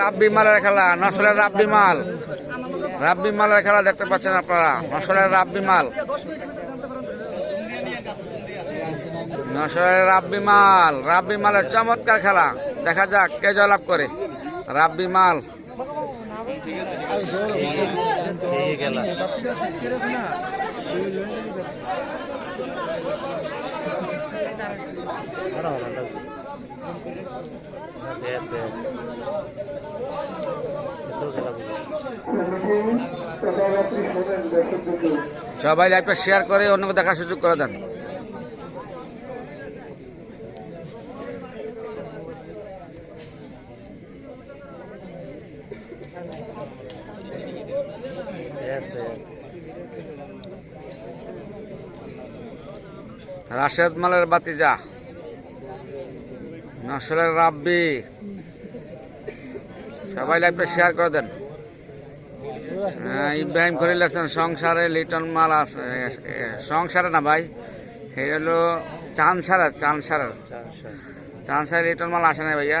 রাব্বি মালের খেলা নসলের রাব্বি মাল। রাব্বি মালের খেলা দেখতে পাচ্ছেন আপনারা নসলের রাব্বি মাল। নসলের রাব্বি মাল, রাব্বি মালের চমৎকার খেলা। দেখা যাক কে জয়লাভ করে। রাব্বি মাল। সবাই লাইভটা শেয়ার করে অন্যকে দেখার সুযোগ করে দেন। রাশেদ মালের বাতিজা। নসলের রাব্বি। সবাই লাইভটা শেয়ার করে দেন। হ্যাঁ, ইব্রাহিম খলিল লাগছেন সংসারে লিটন মাল আছে। সংসারে না ভাই হলো চানসারা চানসারের। চানসারে লিটন মাল আসে না ভাইয়া।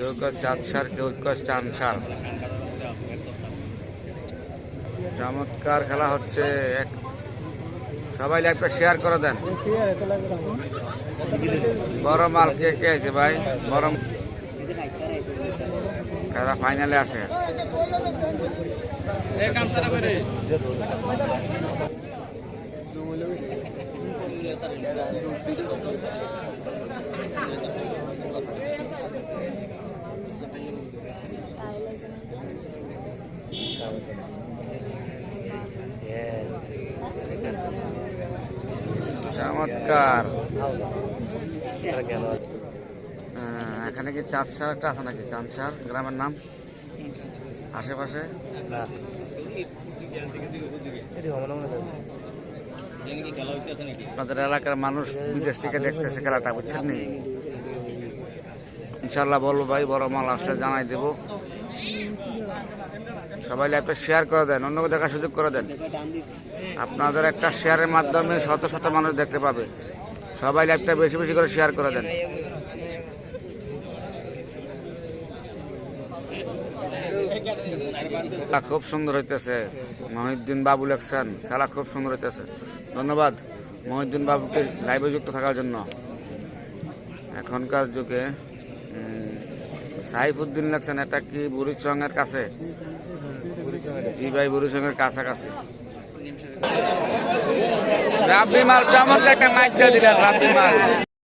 কেউ কেউ চাঁদ সার কেউ কেউ চাঁদ সার চমৎকার খেলা হচ্ছে। এক সবাই লাইভটা শেয়ার করে দেন। বড় মাল কে কে আছে ভাই? বড় খেলা ফাইনালে আসে চমৎকার। এখানে কি চাঁদ সার একটা আছে নাকি? চাঁদ সার গ্রামের নাম? আশেপাশে? আপনাদের এলাকার মানুষ বিদেশ থেকে দেখতেছে খেলাটা, বুঝছেন নি? ইনশাল্লাহ বলব ভাই, বড় মাল আসলে জানাই দেব। সবাই লাইভটা শেয়ার করে দেন, অন্যকে দেখার সুযোগ করে দেন। আপনাদের একটা শেয়ারের মাধ্যমে শত শত মানুষ দেখতে পাবে। সবাই লাইভটা বেশি বেশি করে শেয়ার করে দেন। খুব সুন্দর হইতেছে। মহিউদ্দিন বাবু লেখছেন খেলা খুব সুন্দর হইতেছে। ধন্যবাদ মহিউদ্দিন বাবুকে লাইভে যুক্ত থাকার জন্য। এখনকার যুগে সাইফুদ্দিন লাগছেন এটা কি বুড়িচংয়ের কাছে? জি ভাই বুড়িচংয়ের কাছাকাছি। রাব্বি মাল, চমৎকার একটা মাইক দিয়ে দিলেন, রাব্বি মাল।